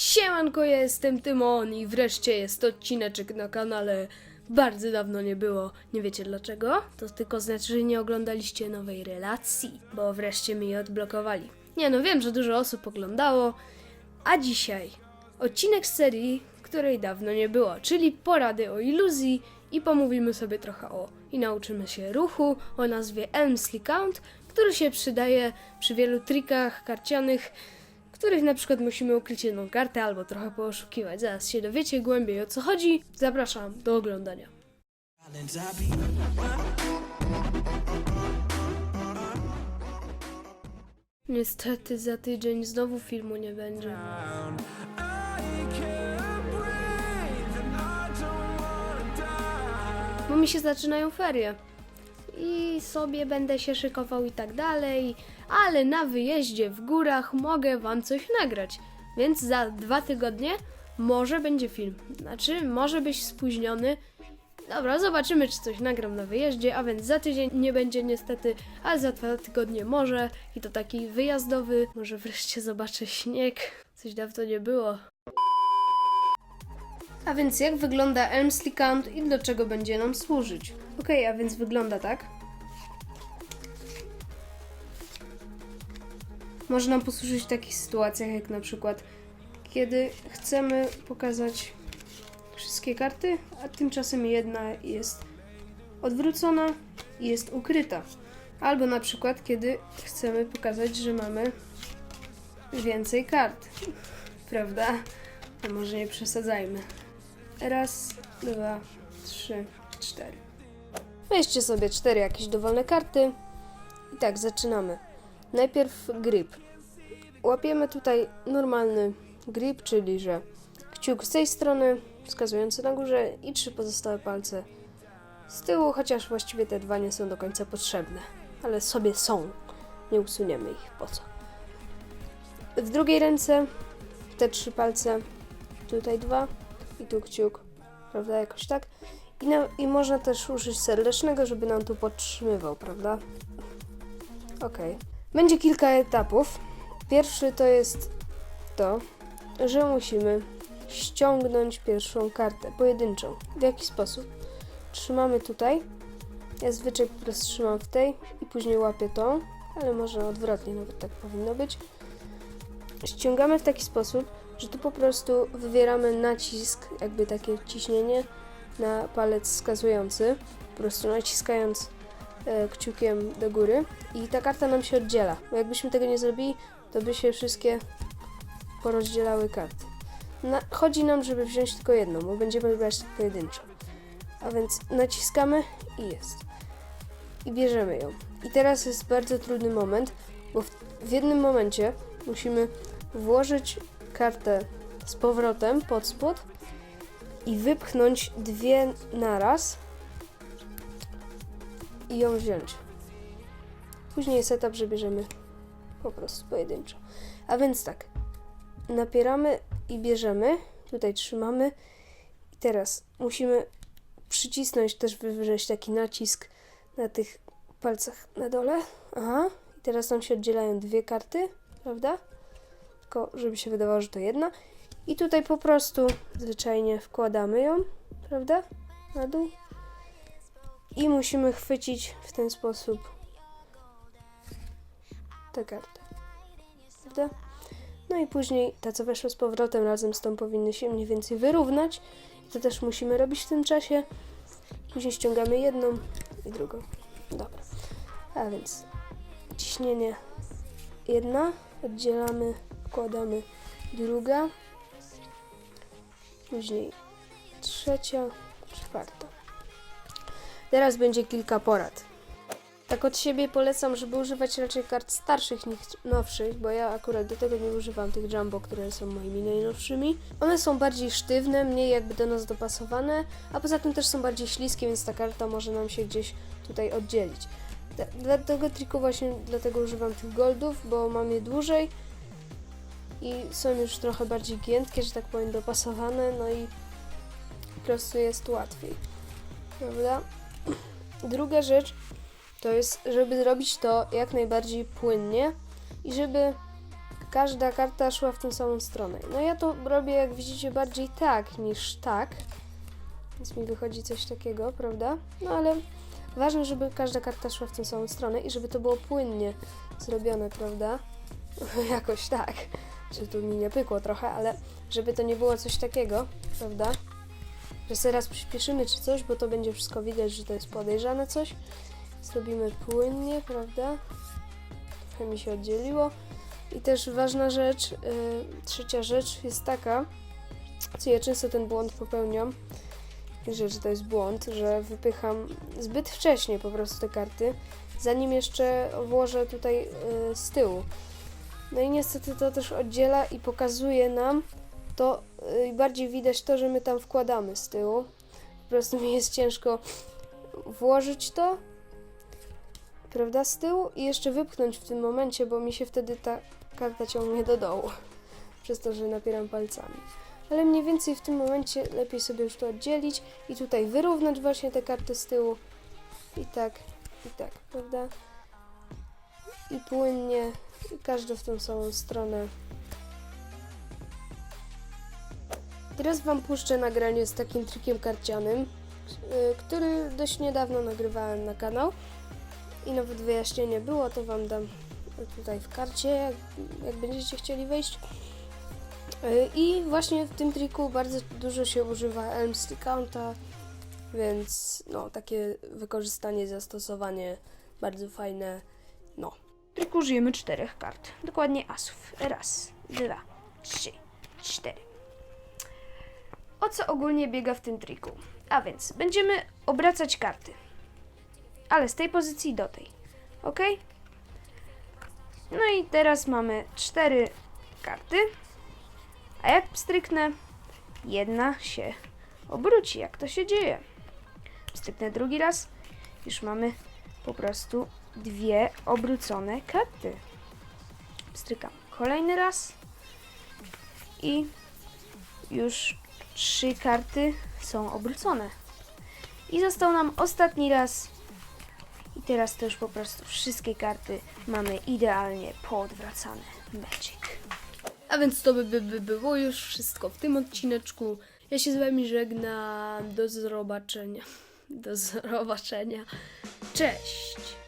Siemanko, ja jestem Tymon i wreszcie jest odcineczek na kanale. Bardzo dawno nie było. Nie wiecie dlaczego? To tylko znaczy, że nie oglądaliście nowej relacji, bo wreszcie mi je odblokowali. Nie no, wiem, że dużo osób oglądało, a dzisiaj odcinek z serii, której dawno nie było, czyli porady o iluzji i pomówimy sobie trochę o i nauczymy się ruchu o nazwie Elmsley Count, który się przydaje przy wielu trikach karcianych, których na przykład musimy ukryć jedną kartę albo trochę poszukiwać. Zaraz się dowiecie głębiej o co chodzi. Zapraszam do oglądania. Niestety za tydzień znowu filmu nie będzie. Bo mi się zaczynają ferie. I sobie będę się szykował i tak dalej, ale na wyjeździe w górach mogę wam coś nagrać. Więc za dwa tygodnie może będzie film. Znaczy, może być spóźniony. Dobra, zobaczymy, czy coś nagram na wyjeździe, a więc za tydzień nie będzie niestety, ale za dwa tygodnie może. I to taki wyjazdowy. Może wreszcie zobaczę śnieg. Coś dawno nie było. A więc jak wygląda Elmsley Count i do czego będzie nam służyć? Okej, a więc wygląda tak. Może nam posłużyć w takich sytuacjach, jak na przykład kiedy chcemy pokazać wszystkie karty, a tymczasem jedna jest odwrócona i jest ukryta. Albo na przykład kiedy chcemy pokazać, że mamy więcej kart. Prawda? A może nie przesadzajmy. Raz, dwa, trzy, cztery. Weźcie sobie cztery jakieś dowolne karty. I tak, zaczynamy. Najpierw grip. Łapiemy tutaj normalny grip, czyli że kciuk z tej strony, wskazujący na górze i trzy pozostałe palce z tyłu, chociaż właściwie te dwa nie są do końca potrzebne. Ale sobie są. Nie usuniemy ich. Po co? W drugiej ręce te trzy palce, tutaj dwa i tu kciuk, prawda? Jakoś tak. I, na, I można też użyć serdecznego, żeby nam tu podtrzymywał, prawda? Okej. Będzie kilka etapów. Pierwszy to jest to, że musimy ściągnąć pierwszą kartę pojedynczą. W jaki sposób? Trzymamy tutaj. Ja zwyczaj po prostu trzymam w tej i później łapię tą, ale może odwrotnie nawet tak powinno być. Ściągamy w taki sposób, że tu po prostu wywieramy nacisk, jakby takie ciśnienie na palec wskazujący, po prostu naciskając e, kciukiem do góry i ta karta nam się oddziela, bo jakbyśmy tego nie zrobili, to by się wszystkie porozdzielały karty. Na, chodzi nam, żeby wziąć tylko jedną, bo będziemy brać pojedynczo. A więc naciskamy i jest. I bierzemy ją. I teraz jest bardzo trudny moment, bo w, w jednym momencie musimy włożyć kartę z powrotem pod spód i wypchnąć dwie naraz i ją wziąć. Później jest etap, że bierzemy po prostu pojedynczo. A więc tak, napieramy i bierzemy, tutaj trzymamy i teraz musimy przycisnąć też wywrzeć taki nacisk na tych palcach na dole. Aha, i teraz nam się oddzielają dwie karty, prawda? Tylko żeby się wydawało, że to jedna. I tutaj po prostu zwyczajnie wkładamy ją, prawda? Na dół. I musimy chwycić w ten sposób tę kartę. Prawda? No i później ta, co weszła z powrotem razem z tą powinny się mniej więcej wyrównać. To też musimy robić w tym czasie. Później ściągamy jedną i drugą. Dobra. A więc ciśnienie jedna, oddzielamy, wkładamy druga, później trzecia, czwarta. Teraz będzie kilka porad. Tak od siebie polecam, żeby używać raczej kart starszych niż nowszych, bo ja akurat do tego nie używam tych jumbo, które są moimi najnowszymi. One są bardziej sztywne, mniej jakby do nas dopasowane, a poza tym też są bardziej śliskie, więc ta karta może nam się gdzieś tutaj oddzielić. Dla- tego triku właśnie dlatego używam tych goldów, bo mam je dłużej i są już trochę bardziej giętkie, że tak powiem, dopasowane, no i po prostu jest łatwiej. Prawda? Druga rzecz to jest, żeby zrobić to jak najbardziej płynnie i żeby każda karta szła w tą samą stronę. No ja to robię, jak widzicie, bardziej tak niż tak. Więc mi wychodzi coś takiego, prawda? No ale ważne, żeby każda karta szła w tą samą stronę i żeby to było płynnie zrobione, prawda? Jakoś tak. Czy tu mi nie pykło trochę, ale żeby to nie było coś takiego, prawda? Że sobie raz przyspieszymy czy coś, bo to będzie wszystko widać, że to jest podejrzane coś. Zrobimy płynnie, prawda? Trochę mi się oddzieliło. I też ważna rzecz, yy, trzecia rzecz jest taka, co ja często ten błąd popełniam, że, że to jest błąd, że wypycham zbyt wcześnie po prostu te karty, zanim jeszcze włożę tutaj yy, z tyłu. No i niestety to też oddziela i pokazuje nam to, yy, bardziej widać to, że my tam wkładamy z tyłu. Po prostu mi jest ciężko włożyć to, prawda, z tyłu i jeszcze wypchnąć w tym momencie, bo mi się wtedy ta karta ciągnie do dołu, przez to, że napieram palcami. Ale mniej więcej w tym momencie lepiej sobie już to oddzielić i tutaj wyrównać właśnie te karty z tyłu. I tak, i tak, prawda? I płynnie, i każdy w tą samą stronę. Teraz Wam puszczę nagranie z takim trikiem karcianym, y, który dość niedawno nagrywałem na kanał. I nawet wyjaśnienie było, to Wam dam tutaj w karcie, jak, jak będziecie chcieli wejść. Yy, I właśnie w tym triku bardzo dużo się używa Elm Counta, więc no, takie wykorzystanie, zastosowanie bardzo fajne. No. Triku użyjemy czterech kart, dokładnie asów. Raz, dwa, trzy, cztery. O co ogólnie biega w tym triku? A więc będziemy obracać karty ale z tej pozycji do tej. Ok? No i teraz mamy cztery karty. A jak stryknę, jedna się obróci. Jak to się dzieje? Stryknę drugi raz, już mamy po prostu dwie obrócone karty. Strykam kolejny raz i już trzy karty są obrócone. I został nam ostatni raz i teraz to już po prostu wszystkie karty mamy idealnie poodwracane. Magic. A więc to by, by, by było już wszystko w tym odcineczku. Ja się z wami żegnam. Do zobaczenia. Do zobaczenia. Cześć.